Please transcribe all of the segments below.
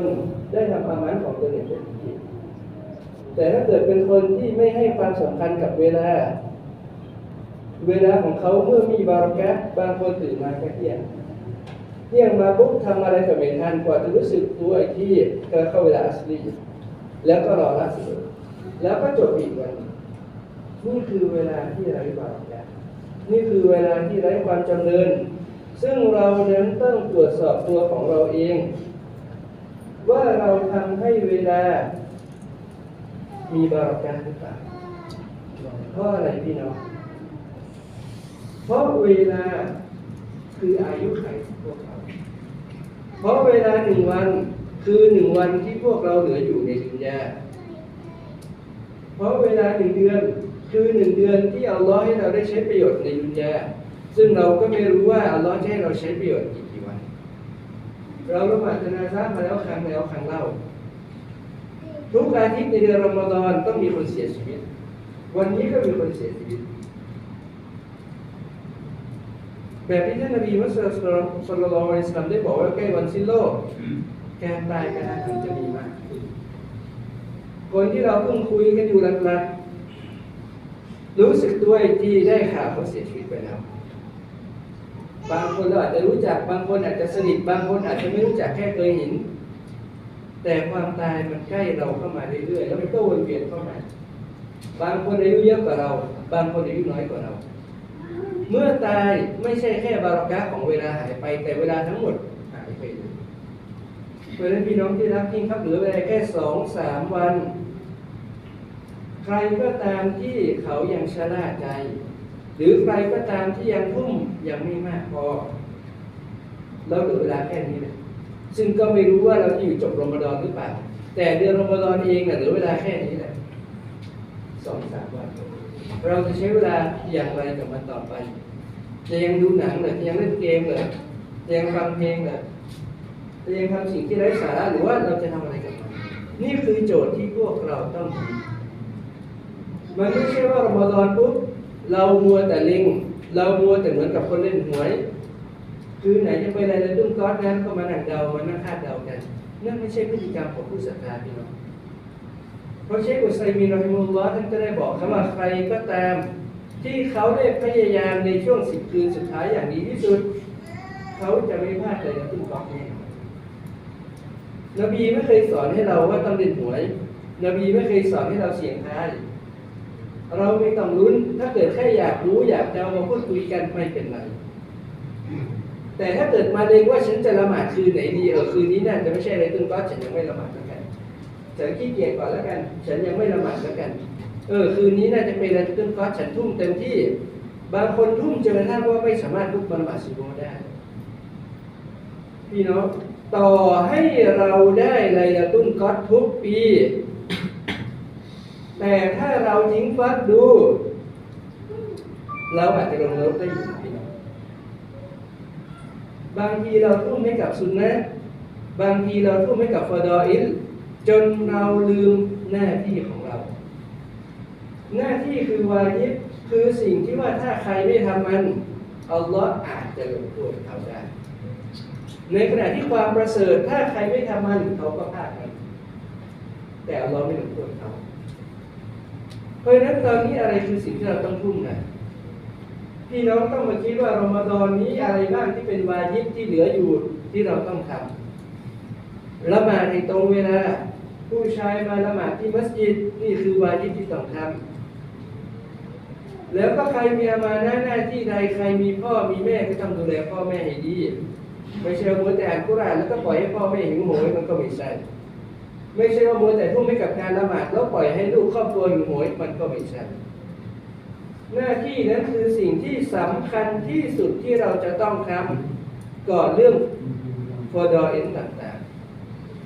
นได้ทำอามันของตนอย่างเต็มที่แต่ถ้าเกิดเป็นคนที่ไม่ให้ความสำคัญกับเวลา เวลาของเขาเมื่อมีบารักะบางคนตื่นมาแค่เที่ยงเที่ยงมาปุ๊บทำอะไรกับไม่ทันกว่าจะรู้สึกตัวอีกที่ก็เข้าเวลาอัสลีแล้วก็รอละสุดแล้วก็จบอีกวัน นี่คือเวลาที่ไร้บารักะนี่คือเวลาที่ไร้ความจำเริญซึ่งเรานั้นต้องตรวจสอบตัวของเราเอง ว่าเราทำให้เวลา มีบารักะหรือเปล่าเพราะอะไรพี่น้องเพราะเวลาคืออายุไขของพวกเรา เพราะเวลาหนึ่งวันคือหนึ่งวันที่พวกเราเหลืออยู่ในดุนยาเพราะเวลาหนึ่งเดือนคือหนึ่งเดือนที่อัลลอฮ์ให้เราได้ใช้ประโยชน์ในดุนยาซึ่งเราก็ไม่รู้ว่าอัลลอฮ์จะให้เราใช้ประโยชน์กี่วัน เราละหมาดจนาซามาแล้วครั้งแล้วครั้งเล่า ทุกอาทิตย์ในเดือนรอมฎอนต้องมีคนเสียชีวิต วันนี้ก็มีคนเสียชีวิต แบบที่ท่านนบีมุสลิมสุลลัลลอฮุอะลัยฮิวะซัลลัมได้บอกว่าใกล้วันสิ้นโลกการตายการทันจะมีมากขึ้นคนที่เราเพิ่งคุยกันอยู่หลักๆรู้สึกตัวอีกทีได้ข่าวเขาเสียชีวิตไปแล้ว บางคนเราอาจจะรู้จัก บางคนอาจจะสนิท บางคนอาจจะไม่รู้จักแค่เคยเห็น แต่ความตายมันใกล้เราเข้ามาเรื่อยๆ แล้วมันก็วนเวียนเข้ามา บางคนอายุเยอะกว่าเรา บางคนอายุน้อยกว่าเรา เมื่อตายไม่ใช่แค่บารักะของเวลาหายไป แต่เวลาทั้งหมดหายไปเลยเพราะฉะนั้นพี่น้องที่รักยิ่งครับเหลือเวลาแค่สองสามวัน ใครก็ตามที่เขายังชะล่าใจ หรือใครก็ตามที่ยังทุ่มยังไม่มากพอเราเหลือเวลาแค่นี้เลยซึ่งก็ไม่รู้ว่าเราจะอยู่จบรอมฎอนหรือเปล่า แต่เดือนรอมฎอนเองน่ะเหลือเวลาแค่นี้แหละสองสามวัน เราจะใช้เวลาอย่างไรกับมันต่อไป จะยังดูหนังเหรือจะยังเล่นเกมเหรือจะยังฟังเพลงเหรือจะยังทำสิ่งที่ไร้สาระหรือว่าเราจะทำอะไรกับมันนี่คือโจทย์ที่พวกเราต้องทำมันไม่ใช่ว่ารอมฎอนปุ๊บ เรามัวแต่ล็งเรามัวแต่เหมือนกับคนเล่นหวย คือไหนจะไปอะไรแล้วดุ้งก้อนนั้นก็มานั่งเดามานั่งคาดเดากัน นั่นไม่ใช่พฤติกรรมของผู้ศรัทธาพี่น้องเพราะเชคอุสัยมีนรอฮิมุลลอฮ์ท่านก็ได้บอกคำว่าใครก็ตาม ที่เขาได้พยายามในช่วงสิบคืนสุดท้ายอย่างดีที่สุด เขาจะไม่พลาดเลยนะตุ้งกอกแน่นบีไม่เคยสอนให้เราว่าต้องเล่นหวย นบีไม่เคยสอนให้เราเสี่ยงทาย เราไม่ต้องลุ้น ถ้าเกิดแค่อยากรู้อยากจะเอามาพูดคุยกันไม่เป็นไร แต่ถ้าเกิดมาเองว่าฉันจะละหมาดคืนไหนดีเออคืนนี้น่าจะไม่ใช่อะไรตุ้งก็ฉันยังไม่ละหมาดแล้วกันฉันขี้เกียจก่อนแล้วกัน ฉันยังไม่ละหมาดแล้วกัน เออคืนนี้น่าจะเป็นอะไรตุ้งก็ฉันทุ่มเต็มที่ บางคนทุ่มจนกระทั่งว่าไม่สามารถลุกมาละหมาดสุโบฮ์ได้พี่น้องต่อให้เราได้ไลลาตุนก็ทุกปี แต่ถ้าเราทิ้งฟัดดู เราอาจจะลงนรกได้อยู่พี่น้องบางทีเราทุ่มให้กับสุนนะบางทีเราทุ่มให้กับฟอดออิลจนเราลืมหน้าที่ของเรา หน้าที่คือวาญิบคือสิ่งที่ว่าถ้าใครไม่ทำมันอัลลอฮ์อาจจะลงโทษเขาได้ ในขณะที่ความประเสริฐถ้าใครไม่ทำมันเขาก็พลาดมันแต่อัลลอฮ์ไม่ลงโทษเขา เพราะฉะนั้นตอนนี้อะไรคือสิ่งที่เราต้องทุ่มนะพี่น้องต้องมาคิดว่ารอมฎอนนี้อะไรบ้างที่เป็นวาญิบที่เหลืออยู่ที่เราต้องทำละหมาดในตรงเวลา ผู้ชายมาละหมาดที่มัสยิดนี่คือวาญิบที่ต้องทำแล้วก็ใครมีอามานะหน้าที่ใดใครมีพ่อมีแม่ก็ต้องดูแลพ่อแม่ให้ดีไม่ใช่ว่ามัวแต่อ่านกุรานแล้วก็ปล่อยให้พ่อแม่หิวโหยมันก็ไม่ใช่ ไม่ใช่ว่ามัวแต่ทุ่มให้กับการละหมาดแล้วปล่อยให้ลูกครอบครัวหิวโหยมันก็ไม่ใช่ หน้าที่นั้นคือสิ่งที่สำคัญที่สุดที่เราจะต้องทำก่อนเรื่องฟอดอเอ็นต่าง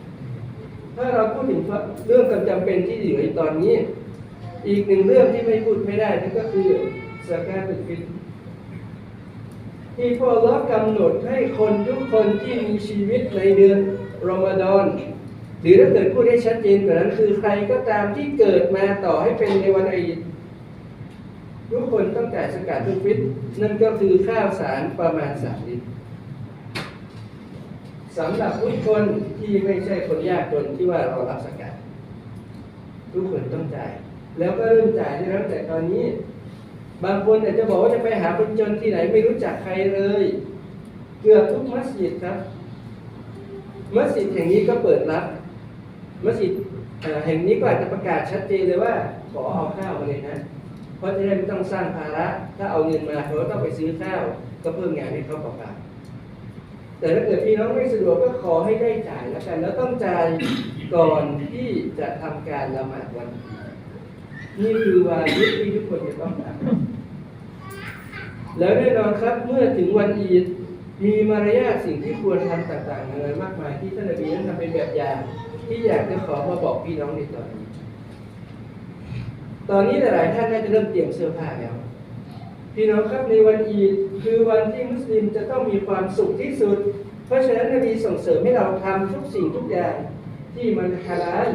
ๆ ถ้าเราพูดถึงเรื่องจำเป็นที่เหลือตอนนี้ อีกหนึ่งเรื่องที่ไม่พูดไม่ได้นั่นก็คือสกาตุฟิตที่พอเรากำหนดให้คนทุกคนที่มีชีวิตในเดือนรอมฎอน หรือถ้าเกิดพูดให้ชัดเจนกว่านั้นคือใครก็ตามที่เกิดมาต่อให้เป็นในวันอีดทุกคนต้องจ่ายสกัดทุกฟิตนั่นก็คือข้าวสารประมาณสามลิตรสำหรับทุกคนที่ไม่ใช่คนยากจนที่ว่าเรารับสกัดทุกคนต้องจ่าย แล้วก็เริ่มจ่ายได้แล้วแต่ตอนนี้ บางคนอาจจะบอกว่าจะไปหาคนจนที่ไหนไม่รู้จักใครเลย เกือบทุกมัสยิดครับ มัสยิดแห่งนี้ก็เปิดรับ มัสยิดแห่งนี้ก็อาจจะประกาศชัดเจนเลยว่า ขอเอาข้าวมาเลยนะ เพราะจะได้ไม่ต้องสร้างภาระ ถ้าเอาเงินมาเขาต้องไปซื้อข้าว ก็เพิ่มงานให้เขาเปล่าๆแต่ถ้าเกิดพี่น้องไม่สะดวกก็ขอให้ได้จ่ายแล้วกัน แล้วต้องจ่ายก่อนที่จะทำการละหมาดวันนี่คือวาระที่ทุกคนจะต้องทำแล้วแน่นอนครับเมื่อถึงวันอีดมีมารยาทสิ่งที่ควรทำต่างๆนานามากมายที่ท่านนบีนั้นทำเป็นแบบอย่าง ที่อยากจะขอมาบอกพี่น้องในตอนนี้ ตอนนี้หลายท่านน่าจะเริ่มเตรียมเสื้อผ้าแล้ว พี่น้องครับในวันอีดคือวันที่มุสลิมจะต้องมีความสุขที่สุด เพราะฉะนั้นนบีส่งเสริมให้เราทำทุกสิ่งทุกอย่างที่มันฮาลาล